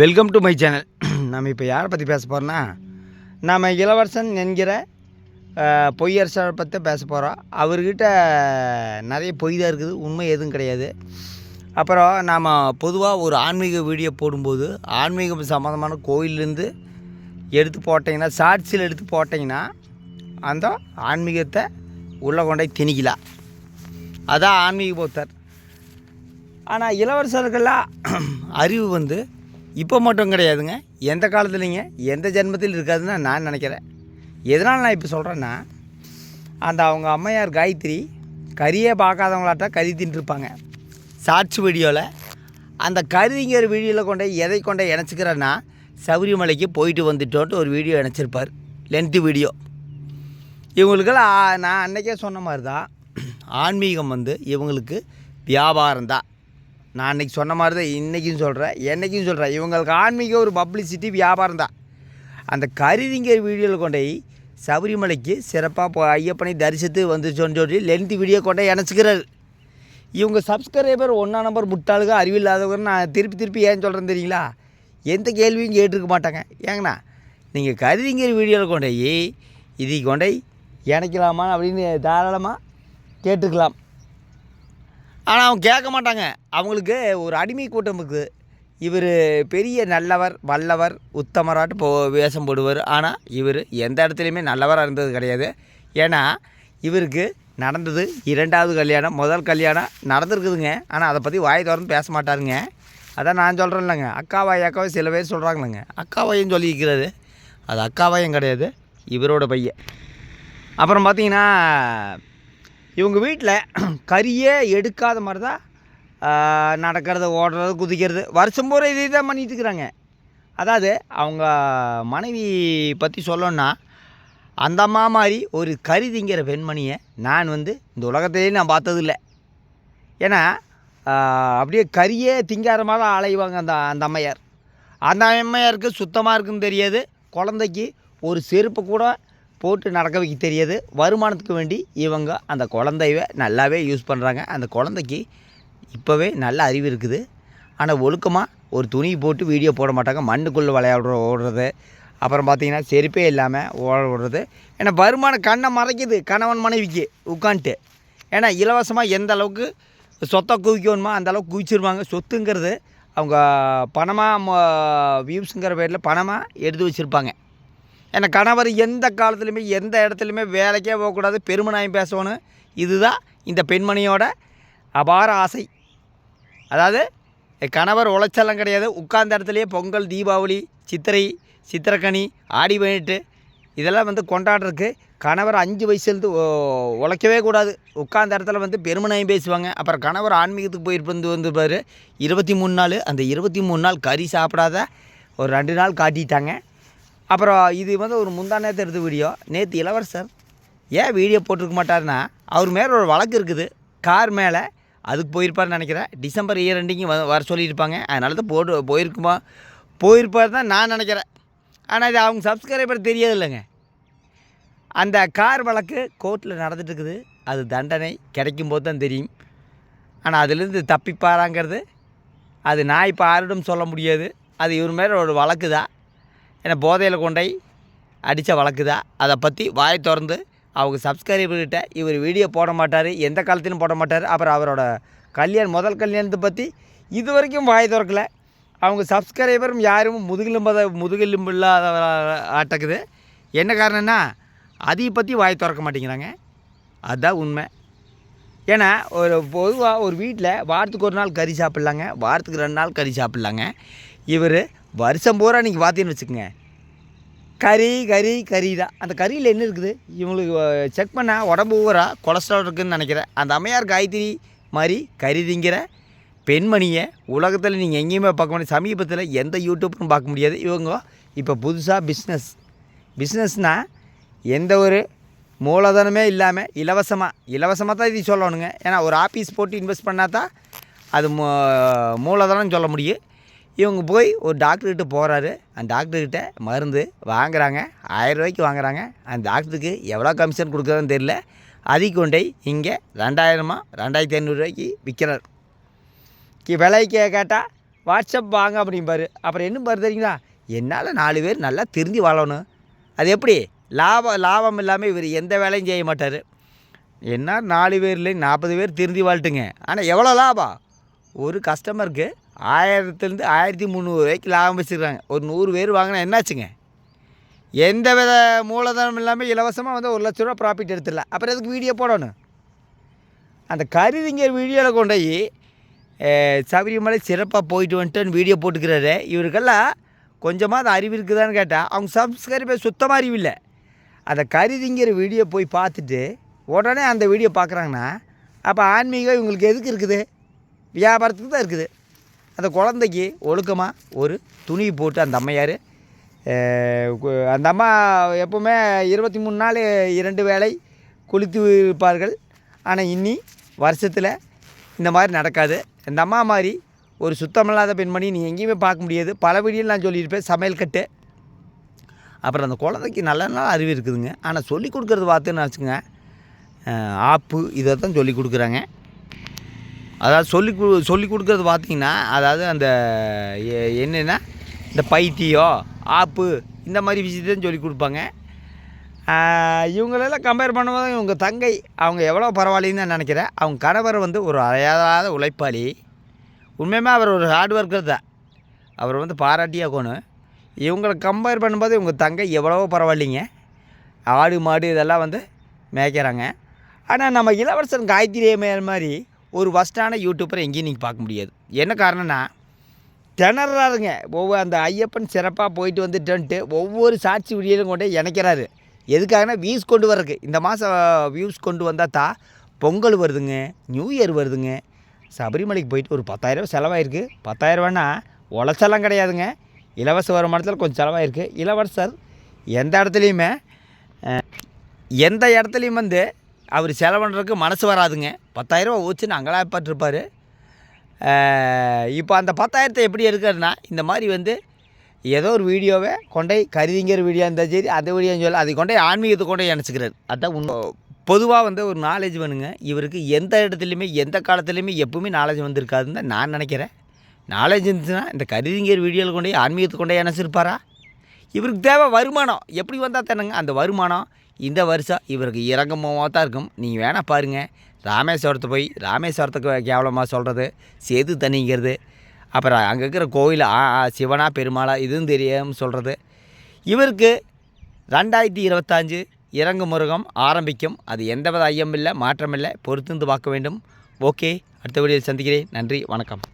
Welcome to my channel நம்ம இப்போ யாரை பற்றி பேச போகிறோன்னா நாம் இளவரசன் என்கிற பொய்யரசரை பற்றி பேச போகிறோம் அவர்கிட்ட நிறைய பொய் தான் இருக்குது உண்மை எதுவும் கிடையாது. அப்புறம் நாம் பொதுவாக ஒரு ஆன்மீக வீடியோ போடும்போது ஆன்மீகம் சம்மந்தமான கோயிலேருந்து எடுத்து போட்டிங்கன்னா ஷார்ட்ஸில் எடுத்து போட்டிங்கன்னா அந்த ஆன்மீகத்தை உள்ளே கொண்டு போய் திணிக்கலாம். அதான் ஆன்மீக போத்தர். ஆனால் இளவரசர்களாக அறிவு வந்து இப்போ மட்டும் கிடையாதுங்க. எந்த காலத்துலைங்க? எந்த ஜென்மத்தில் இருக்காதுன்னு நான் நினைக்கிறேன். எதனால் நான் இப்போ சொல்கிறேன்னா அந்த அவங்க அம்மையார் காயத்ரி கறியே பார்க்காதவங்களாட்ட கறி தின்ட்டுருப்பாங்க சாட்சி வீடியோவில் அந்த கருதிங்கிற வீடியோவில் கொண்டு எதை கொண்டு போய் இணைச்சிக்கிறேன்னா சபரிமலைக்கு போயிட்டு வந்துட்டோன்ட்டு ஒரு வீடியோ இணைச்சிருப்பார். Length video. இவங்களுக்கெல்லாம் நான் அன்றைக்கே சொன்ன மாதிரி தான் ஆன்மீகம் வந்து இவங்களுக்கு வியாபாரம் தான் நான் அன்றைக்கி சொன்ன மாதிரி தான் இன்றைக்கும் சொல்கிறேன் என்றைக்கும் சொல்கிறேன் இவங்களுக்கு ஆன்மீகம் ஒரு பப்ளிசிட்டி வியாபாரம் தான். அந்த கருதிங்கிற வீடியோவில் கொண்டு சபரிமலைக்கு சிறப்பாக போ ஐயப்பனை தரிசித்து வந்துச்சோன்னு சொல்லி லென்த்து வீடியோ கொண்டே இணைச்சிக்கிறார் இணைச்சிக்கிறாரு இவங்க சப்ஸ்கிரைபர் ஒன்றா நம்பர் முட்டாளுங்க அறிவில்லாதவங்க நான் திருப்பி திருப்பி ஏன் சொல்கிறேன் தெரியுங்களா? எந்த கேள்வியும் கேட்டிருக்க மாட்டாங்க. ஏங்கண்ணா நீங்கள் கருதிங்கிற வீடியோவில் கொண்டு இதை கொண்டு இணைக்கலாமா அப்படின்னு தாராளமாக கேட்டுக்கலாம். ஆனால் அவங்க கேட்க மாட்டாங்க. அவங்களுக்கு ஒரு அடிமை கூட்டம் இருக்குது இவர் பெரிய நல்லவர் வல்லவர் உத்தமராட்டு போ வேஷம் போடுவார். ஆனால் இவர் எந்த இடத்துலையுமே நல்லவராக இருந்தது கிடையாது. ஏன்னா இவருக்கு நடந்தது இரண்டாவது கல்யாணம் முதல் கல்யாணம் நடந்திருக்குதுங்க. ஆனால் அதை பற்றி வாய் திறந்து பேச மாட்டாருங்க. அதான் நான் சொல்கிறேன் இல்லைங்க அக்காவாய் அக்காவை சில பேர் சொல்கிறாங்களேங்க அக்காவாயும் சொல்லியிருக்கிறது அது அக்காவாயும் கிடையாது இவரோட பையன். அப்புறம் பார்த்தீங்கன்னா இவங்க வீட்டில் கறியே எடுக்காத மாதிரி தான் நடக்கிறது ஓடுறது குதிக்கிறது வருஷம் பூரா இதே தான் பண்ணிகிட்டு இருக்கிறாங்க. அதாவது அவங்க மனைவி பற்றி சொல்லணுன்னா அந்த அம்மா மாதிரி ஒரு கறி திங்கிற பெண்மணியை நான் வந்து இந்த உலகத்திலேயே நான் பார்த்ததில்ல. ஏன்னா அப்படியே கறியே திங்காத மாதிரி அலைவாங்க அந்த அந்த அம்மையார். அந்த அம்மையாருக்கு சுத்தமாக இருக்குன்னு தெரியாது. குழந்தைக்கு ஒரு செருப்பு கூட போட்டு நடக்க வைக்க தெரியாது. வருமானத்துக்கு வேண்டி இவங்க அந்த குழந்தைய நல்லாவே யூஸ் பண்ணுறாங்க அந்த குழந்தைக்கு இப்போவே நல்ல அறிவு இருக்குது. ஆனால் ஒழுக்கமாக ஒரு துணி போட்டு வீடியோ போட மாட்டாங்க. மண்ணுக்குள்ளே விளையாடுற ஓடுறது. அப்புறம் பார்த்தீங்கன்னா செருப்பே இல்லாமல் ஓட ஓடுறது. ஏன்னா வருமானம் கண்ணை மறைக்குது. கணவன் மனைவிக்கு உட்காந்துட்டு ஏன்னா இலவசமாக எந்த அளவுக்கு சொத்தை குவிக்கணுமோ அந்த அளவுக்கு குவிச்சிருவாங்க. சொத்துங்கிறது அவங்க பணமாக வியூஸுங்கிற பேரில் பணமாக எடுத்து வச்சுருப்பாங்க. ஏன்னா கணவர் எந்த காலத்துலையுமே எந்த இடத்துலையுமே வேலைக்கே போகக்கூடாது பெருமனாயம் பேசணும். இதுதான் இந்த பெண்மணியோட அபார ஆசை. அதாவது கணவர் உழைச்சலாம் கிடையாது. உட்கார்ந்த இடத்துலையே பொங்கல் தீபாவளி சித்திரை சித்திரக்கனி ஆடி பதினெட்டு இதெல்லாம் வந்து கொண்டாடுறதுக்கு கணவர் அஞ்சு வயசுலேருந்து உழைக்கவே கூடாது. உட்கார்ந்த இடத்துல வந்து பெருமனாயம் பேசுவாங்க. அப்புறம் கணவர் ஆன்மீகத்துக்கு போயிருப்பது வந்துருப்பார். இருபத்தி மூணு நாள் அந்த இருபத்தி மூணு நாள் கறி சாப்பிடாத ஒரு ரெண்டு நாள் காட்டிட்டாங்க. அப்புறம் இது வந்து ஒரு முந்தா நேரத்தை எடுத்த வீடியோ நேற்று இளவரசர் ஏன் வீடியோ போட்டிருக்க மாட்டாருன்னா அவர் மேலே ஒரு வழக்கு இருக்குது. கார் மேலே. அதுக்கு போயிருப்பாருன்னு நினைக்கிறேன். டிசம்பர் இயர் ரெண்டிங்க வ வர சொல்லியிருப்பாங்க. அதனால தான் போட்டு போயிருக்குமா? போயிருப்பார் தான் நான் நினைக்கிறேன். ஆனால் இது அவங்க சப்ஸ்கிரைபர் தெரியாது இல்லைங்க. அந்த கார் வழக்கு கோர்ட்டில் நடந்துட்டுருக்குது அது தண்டனை கிடைக்கும் போது தான் தெரியும். ஆனால் அதுலேருந்து தப்பிப்பாராங்கிறது அது நான் இப்போ யாரிடம் சொல்ல முடியாது. அது இவர் மேலே ஒரு வழக்கு தான் என்னை போதையில் கொண்டை அடித்த வழக்கு தான் அதை பற்றி வாய் திறந்து அவங்க சப்ஸ்கிரைபர்கிட்ட இவர் வீடியோ போட மாட்டார் எந்த காலத்திலும் போட மாட்டார். அப்புறம் அவரோட கல்யாணம் முதல் கல்யாணத்தை பற்றி இது வரைக்கும் வாய் திறக்கல. அவங்க சப்ஸ்கிரைபரும் யாரும் முதுகெலும்பத முதுகெலும்பு இல்லாத ஆட்டக்குது. என்ன காரணம்னா அதை பற்றி வாய் திறக்க மாட்டேங்கிறாங்க. அதுதான் உண்மை. ஏன்னா ஒரு பொதுவாக ஒரு வீட்டில் வாரத்துக்கு ஒரு நாள் கறி சாப்பிட்லாங்க வாரத்துக்கு ரெண்டு நாள் கறி சாப்பிட்லாங்க. இவர் வருஷம் பூரா நீங்கள் பார்த்தீங்கன்னு வச்சுக்கோங்க. கறி கறி கறி தான் அந்த கறியில் என்ன இருக்குது? இவங்களுக்கு செக் பண்ணால் உடம்பு ஊரா கொலஸ்ட்ரால் இருக்குதுன்னு நினைக்கிறேன். அந்த அம்மையார் காய்கறி மாதிரி கறி திங்கிற பெண்மணியை உலகத்தில் நீங்கள் எங்கேயுமே பார்க்க முடியாது. சமீபத்தில் எந்த யூடியூப்னு பார்க்க முடியாது. இவங்க இப்போ புதுசாக பிஸ்னஸ் பிஸ்னஸ்னால் எந்த ஒரு மூலதனமே இல்லாமல் இலவசமாக இலவசமாக தான் இது சொல்லணுங்க. ஏன்னா ஒரு ஆஃபீஸ் போட்டு இன்வெஸ்ட் பண்ணால் தான் அது மூ மூலதனம் சொல்ல முடியும். இவங்க போய் ஒரு டாக்டர்கிட்ட போகிறாரு அந்த டாக்டர்கிட்ட மருந்து வாங்குறாங்க. ஆயிரம் ரூபாய்க்கு வாங்குறாங்க. அந்த டாக்டருக்கு எவ்வளோ கமிஷன் கொடுக்குறதுன்னு தெரியல. அதை கொண்டு போய் இங்கே ரெண்டாயிரமா ரெண்டாயிரத்தி ஐநூறுரூவாய்க்கு விற்கிறார் கி விலைக்கு கேட்டால் வாட்ஸ்அப் வாங்க அப்படிம்பாரு. அப்புறம் என்ன பாரு தெரியுங்களா? என்னால் நாலு பேர் நல்லா திருந்தி வாழணும். அது எப்படி? லாபம் லாபம் இல்லாமல் இவர் எந்த வேலையும் செய்ய மாட்டார். என்ன நாலு பேர்ல நாற்பது பேர் திருந்தி வாழ்ட்டுங்க ஆனால் எவ்வளோ லாபம்? ஒரு கஸ்டமருக்கு ஆயிரத்துலேருந்து ஆயிரத்தி முந்நூறு ரூபாய்க்கு லாபம் வச்சுருக்காங்க. ஒரு நூறு பேர் வாங்கினா என்னாச்சுங்க? எந்த வித மூலதனம் இல்லாமல் இலவசமாக வந்து ஒரு லட்ச ரூபா ப்ராஃபிட் எடுத்துடலாம் அப்புறம் எதுக்கு வீடியோ போடணும்? அந்த கருதிங்கர் வீடியோவில் கொண்டு போய் சபரிமலை சிறப்பாக போயிட்டு வந்துட்டுன்னு வீடியோ போட்டுக்கிறாரு. இவருக்கெல்லாம் கொஞ்சமாக அது அறிவு இருக்குதான்னு கேட்டால் அவங்க சப்ஸ்கிரைபர் சுத்தமாக அறிவில்லை அந்த கருதிங்கிற வீடியோ போய் பார்த்துட்டு உடனே அந்த வீடியோ பார்க்குறாங்கன்னா அப்போ ஆன்மீகம் இவங்களுக்கு எதுக்கு இருக்குது? வியாபாரத்துக்கு தான் இருக்குது. அந்த குழந்தைக்கு ஒழுக்கமாக ஒரு துணி போட்டு அந்த அம்மையார் அந்த அம்மா எப்போவுமே இருபத்தி மூணு நாள் இரண்டு வேளை குளித்து இருப்பார்கள். ஆனால் இன்னி வருஷத்தில் இந்த மாதிரி நடக்காது. இந்த அம்மா மாதிரி ஒரு சுத்தமில்லாத பெண்மணி நீ எங்கேயுமே பார்க்க முடியாது. பல வீடியில் நான் சொல்லியிருப்பேன் சமையல் கட்டு. அப்புறம் அந்த குழந்தைக்கு நல்ல நல்ல அறிவு இருக்குதுங்க. ஆனால் சொல்லி கொடுக்குறது பார்த்துன்னு வச்சுங்க ஆப்பு இதை தான் சொல்லி கொடுக்குறாங்க. அதாவது சொல்லி கொடு சொல்லி கொடுக்குறது பார்த்தீங்கன்னா அதாவது அந்த என்னென்னா இந்த பைத்தியம் ஆப்பு இந்த மாதிரி விஷயத்தையும் சொல்லி கொடுப்பாங்க. இவங்களெல்லாம் கம்பேர் பண்ணும்போது இவங்க தங்கை அவங்க எவ்வளோ பரவாயில்லைன்னு நான் நினைக்கிறேன். அவங்க கணவர் வந்து ஒரு அறையாத உழைப்பாளி. உண்மையுமே அவர் ஒரு ஹார்ட் ஒர்க்கர் தான். அவர் வந்து பாராட்டியாக்கணும் இவங்களை கம்பேர் பண்ணும்போது இவங்க தங்கை எவ்வளவோ பரவாயில்லைங்க. ஆடு மாடு இதெல்லாம் வந்து மேய்க்கிறாங்க. ஆனால் நம்ம இளவரசன் காயத்ரி மேல் மாதிரி ஒரு ஃபஸ்ட்டான யூடியூப்பரை எங்கேயும் நீங்கள் பார்க்க முடியாது. என்ன காரணம்னா திணறாருங்க. ஒவ்வொரு அந்த ஐயப்பன் சிறப்பாக போயிட்டு வந்துட்டுன்ட்டு ஒவ்வொரு சாட்சி வீடியோலும் கொண்டு இணைக்கிறாரு. எதுக்காகனா வியூஸ் கொண்டு வர்றதுக்கு. இந்த மாதம் வியூஸ் கொண்டு வந்தால் தான் பொங்கல் வருதுங்க நியூ இயர் வருதுங்க. சபரிமலைக்கு போயிட்டு ஒரு பத்தாயிரம் செலவாயிருக்கு. பத்தாயிரரூவானா உழைச்செல்லாம் கிடையாதுங்க. இலவச வருமானத்தில் கொஞ்சம் செலவாயிருக்கு. இளவரசர் எந்த இடத்துலையுமே எந்த இடத்துலையும் வந்து அவர் செலவு பண்ணுறதுக்கு மனசு வராதுங்க. பத்தாயிரரூபா ஊச்சுன்னு அங்கலாப்பட்டிருப்பார் இப்போ அந்த பத்தாயிரத்தை எப்படி எடுக்கிறதுனா இந்த மாதிரி வந்து ஏதோ ஒரு வீடியோவை கொண்டை கருதிங்கிற வீடியோ இருந்தால் சரி அந்த வீடியோ சொல்ல அதை கொண்டே ஆன்மீகத்தை கொண்டே நினச்சிக்கிறார் அதான் உண்மை. பொதுவாக வந்து ஒரு நாலேஜ் வேணுங்க. இவருக்கு எந்த இடத்துலையுமே எந்த காலத்துலேயுமே எப்பவுமே நாலேஜ் வந்திருக்காதுன்னு தான் நான் நினைக்கிறேன். நாலேஜ் இருந்துச்சுன்னா இந்த கருதிங்கிற வீடியோவில் கொண்டே ஆன்மீகத்தை கொண்டே இணைச்சிருப்பாரா இவருக்கு தேவை வருமானம். எப்படி வந்தால் தானுங்க அந்த வருமானம் இந்த வருஷம் இவருக்கு இறங்கமாக தான் இருக்கும். நீங்கள் வேணால் பாருங்கள் ராமேஸ்வரத்தை போய் ராமேஸ்வரத்துக்கு கேவலமாக சொல்கிறது சேது தண்ணிங்கிறது அப்புறம் அங்கே இருக்கிற கோயில் ஆ சிவனா பெருமாளா இதுவும் தெரியாமல் சொல்கிறது இவருக்கு ரெண்டாயிரத்தி இருபத்தஞ்சு இறங்கு முருகம் ஆரம்பிக்கும். அது எந்தவித ஐயம் இல்லை மாற்றமில்லை பொறுத்திருந்து பார்க்க வேண்டும். ஓகே அடுத்த வீடியோவில் சந்திக்கிறேன். நன்றி வணக்கம்.